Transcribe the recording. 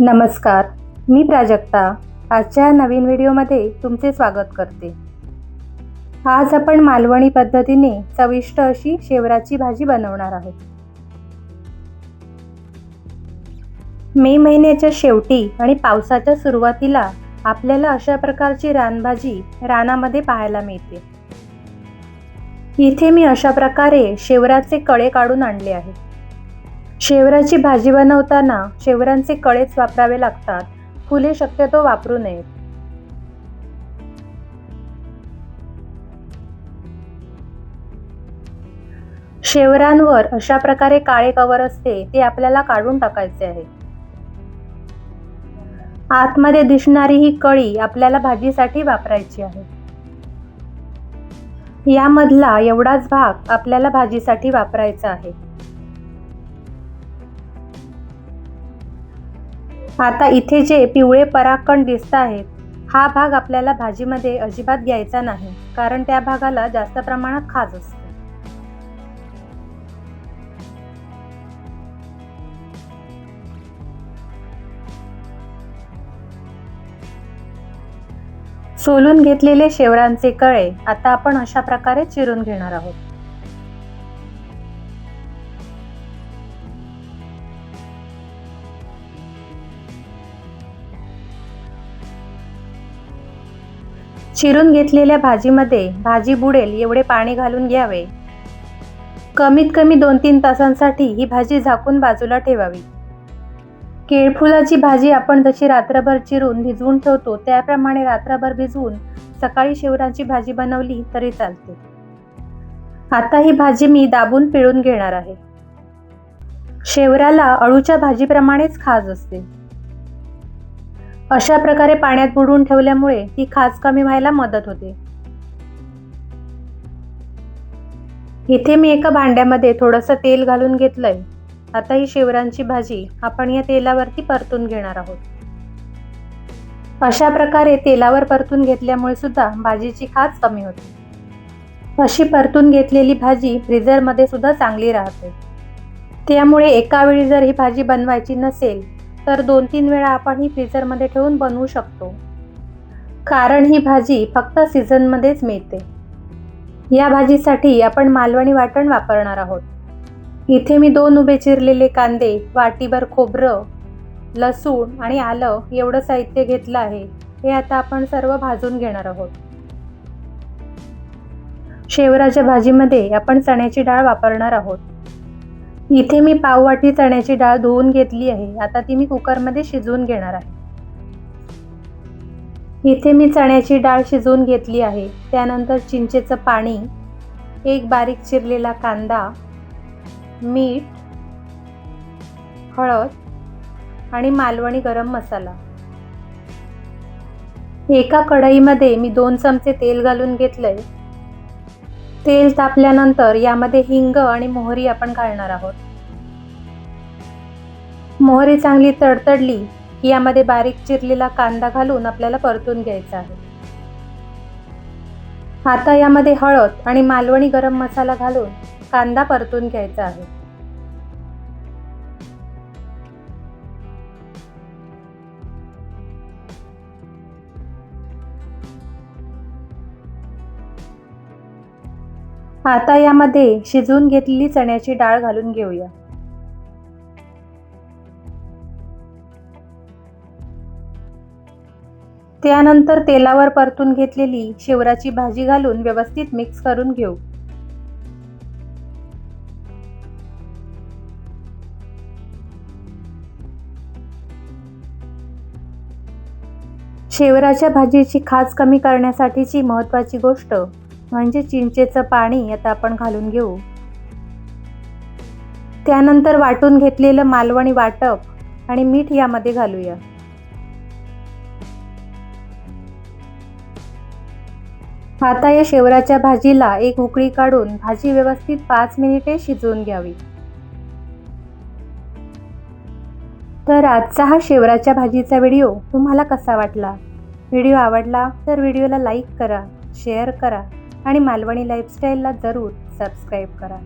नमस्कार मी प्राजक्ता. आजच्या नवीन व्हिडिओमध्ये तुमचे स्वागत करते. आज आपण मालवणी पद्धतीने चविष्ट अशी शेवराची भाजी बनवणार आहोत. मे महिन्याच्या शेवटी आणि पावसाच्या सुरुवातीला आपल्याला अशा प्रकारची रानभाजी रानामध्ये पाहायला मिळते. इथे मी अशा प्रकारे शेवराचे कळे काढून आणले आहेत. शेवराची भाजी बनवताना शेवरांचे कळेच वापरावे लागतात. फुले शक्यतो वापरू नयेत. शेवरांवर अशा प्रकारे काळे कवर असते ते आपल्याला काढून टाकायचे आहे. आतमध्ये दिसणारी ही कळी आपल्याला भाजीसाठी वापरायची आहे. यामधला एवढाच भाग आपल्याला भाजीसाठी वापरायचा आहे. आता इथे जे पिवळे परागकण दिसत आहेत हा भाग आपल्याला भाजीमध्ये अजिबात घ्यायचा नाही कारण त्या भागाला जास्त प्रमाणात खाज असते. सोलून घेतलेले शेवरांचे कळे आता आपण अशा प्रकारे चिरून घेणार आहोत. चिरून घेतलेल्या भाजीमध्ये भाजी बुडेल एवढे पाणी घालून घ्यावे. कमीत कमी दोन तीन तासांसाठी ही भाजी झाकून बाजूला ठेवावी. केळफुलाची भाजी आपण जशी रात्रभर चिरून भिजवून ठेवतो त्याप्रमाणे रात्रभर भिजवून सकाळी शेवराची भाजी बनवली तरी चालते. आता ही भाजी मी दाबून पिळून घेणार आहे. शेवराला अळूच्या भाजीप्रमाणेच खाज असते. अशा प्रकारे पाण्यात बुडवून ठेवल्यामुळे ती खाज कमी व्हायला मदत होते. इथे मी एका भांड्यामध्ये थोडंसं तेल घालून घेतलंय. आता ही शेवरांची भाजी आपण या तेलावरती परतून घेणार आहोत. अशा प्रकारे तेलावर परतून घेतल्यामुळे सुद्धा भाजीची खाज कमी होते. अशी परतून घेतलेली भाजी फ्रीझरमध्ये सुद्धा चांगली राहते. त्यामुळे एका वेळी जर ही भाजी बनवायची नसेल तर दोन तीन वेळा आपण ही फ्रीजरमध्ये ठेवून बनवू शकतो. कारण ही भाजी फक्त सीझनमध्येच मिळते. या भाजीसाठी आपण मालवणी वाटण वापरणार आहोत. इथे मी दोन उभे चिरलेले कांदे वाटीभर खोबरं लसूण आणि आलं एवढं साहित्य घेतलं आहे. हे आता आपण सर्व भाजून घेणार आहोत. शेवराच्या भाजीमध्ये आपण चण्याची डाळ वापरणार आहोत. इथे मी पाववाटी चण्याची डाळ धुवून घेतली आहे. आता ती मी कुकरमध्ये शिजवून घेणार आहे. इथे मी चण्याची डाळ शिजवून घेतली आहे. त्यानंतर चिंचेचं पाणी एक बारीक चिरलेला कांदा मीठ हळद आणि मालवणी गरम मसाला. एका कढईमध्ये मी दोन चमचे तेल घालून घेतलंय. तेल तापल्यानंतर यामध्ये हिंग आणि मोहरी आपण घालणार आहोत. मोहरी चांगली तडतडली की यामध्ये बारीक चिरलेला कांदा घालून आपल्याला परतून घ्यायचा आहे. आता यामध्ये हळद आणि मालवणी गरम मसाला घालून कांदा परतून घ्यायचा आहे. आता यामध्ये शिजवून घेतलेली चण्याची डाळ घालून घेऊया. त्यानंतर तेलावर परतून घेतलेली शेवराची भाजी घालून व्यवस्थित मिक्स करून घेऊ. शेवराच्या भाजीची खास कमी करण्यासाठीची महत्त्वाची गोष्ट म्हणजे चिंचेचं पाणी आता आपण घालून घेऊ. त्यानंतर वाटून घेतलेलं मालवणी वाटप आणि मीठ यामध्ये घालूया. आता या शेवराच्या भाजीला एक उकळी काढून भाजी व्यवस्थित पाच मिनिटे शिजवून घ्यावी. तर आजचा हा शेवराच्या भाजीचा व्हिडिओ तुम्हाला कसा वाटला? व्हिडिओ आवडला तर व्हिडिओला लाईक करा शेअर करा. आणि मालवणी लाईफस्टाईलला जरूर सबस्क्राईब करा.